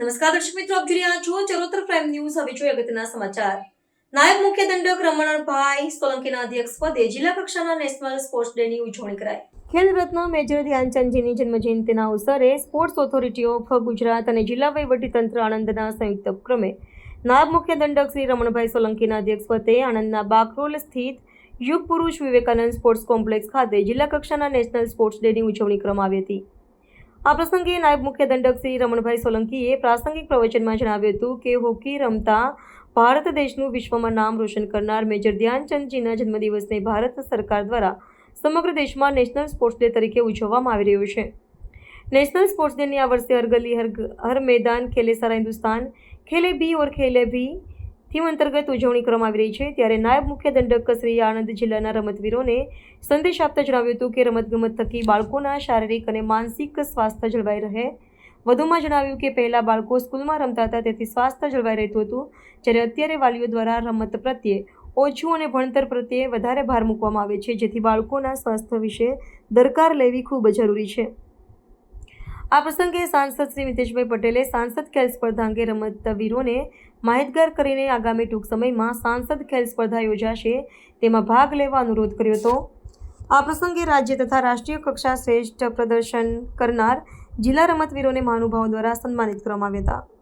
નમસ્કાર દર્શક મિત્રો, આપ જોઈ રહ્યા છો ચરોતર પ્રાઇમ ન્યૂઝ. હવે જોઈએ અગત્યના સમાચાર. નાયબ મુખ્ય દંડક રમણભાઈ સોલંકીના અધ્યક્ષ પદે જિલ્લા કક્ષાના નેશનલ સ્પોર્ટ્સ ડે ની ઉજવણી કરાઈ. ખેલ રત્ન મેજર ધ્યાનચંદજીની જન્મજયંતિના અવસરે સ્પોર્ટ્સ ઓથોરિટી ઓફ ગુજરાત અને જિલ્લા વહીવટીતંત્ર આણંદના સંયુક્ત ઉપક્રમે નાયબ મુખ્ય દંડક શ્રી રમણભાઈ સોલંકીના અધ્યક્ષ પદે આણંદના બાકરોલ સ્થિત યુગ પુરુષ વિવેકાનંદ સ્પોર્ટ્સ કોમ્પ્લેક્સ ખાતે જિલ્લા કક્ષાના નેશનલ સ્પોર્ટ્સ ડેની ઉજવણી કરવામાં આવી હતી. આ પ્રસંગે નાયબ મુખ્ય દંડક શ્રી રમણભાઈ સોલંકીએ પ્રાસંગિક પ્રવચનમાં જણાવ્યું હતું કે હોકી રમતા ભારત દેશનું વિશ્વમાં નામ રોશન કરનાર મેજર ધ્યાનચંદજીના જન્મદિવસને ભારત સરકાર દ્વારા સમગ્ર દેશમાં નેશનલ સ્પોર્ટ્સ ડે તરીકે ઉજવવામાં આવી રહ્યો છે. નેશનલ સ્પોર્ટ્સ ડેની આ વર્ષે હર ગલી હર હર મેદાન, ખેલે સારા હિન્દુસ્તાન, ખેલે ભી ઓર ખેલે ભી થીમ અંતર્ગત ઉજવણી કરવામાં આવી રહી છે. ત્યારે નાયબ મુખ્ય દંડક શ્રી આણંદ જિલ્લાના રમતવીરોને સંદેશ આપતા જણાવ્યું હતું કે રમતગમત થકી બાળકોના શારીરિક અને માનસિક સ્વાસ્થ્ય જળવાઈ રહે. વધુમાં જણાવ્યું કે પહેલાં બાળકો સ્કૂલમાં રમતા હતા, તેથી સ્વાસ્થ્ય જળવાઈ રહેતું હતું, જ્યારે અત્યારે વાલીઓ દ્વારા રમત પ્રત્યે ઓછું અને ભણતર પ્રત્યે વધારે ભાર મૂકવામાં આવે છે, જેથી બાળકોના સ્વાસ્થ્ય વિશે દરકાર લેવી ખૂબ જરૂરી છે. આ પ્રસંગે સાંસદ શ્રી મિતેશભાઈ પટેલે સાંસદ ખેલ સ્પર્ધા અંગે રમતવીરોને માહિતગાર કરીને આગામી ટૂંક સમયમાં સાંસદ ખેલ સ્પર્ધા યોજાશે. તેમાં ભાગ લેવા અનુરોધ કર્યો હતો. આ પ્રસંગે રાજ્ય તથા રાષ્ટ્રીય કક્ષા શ્રેષ્ઠ પ્રદર્શન કરનાર જિલ્લા રમતવીરોને મહાનુભાવો દ્વારા સન્માનિત કરવામાં આવ્યા હતા.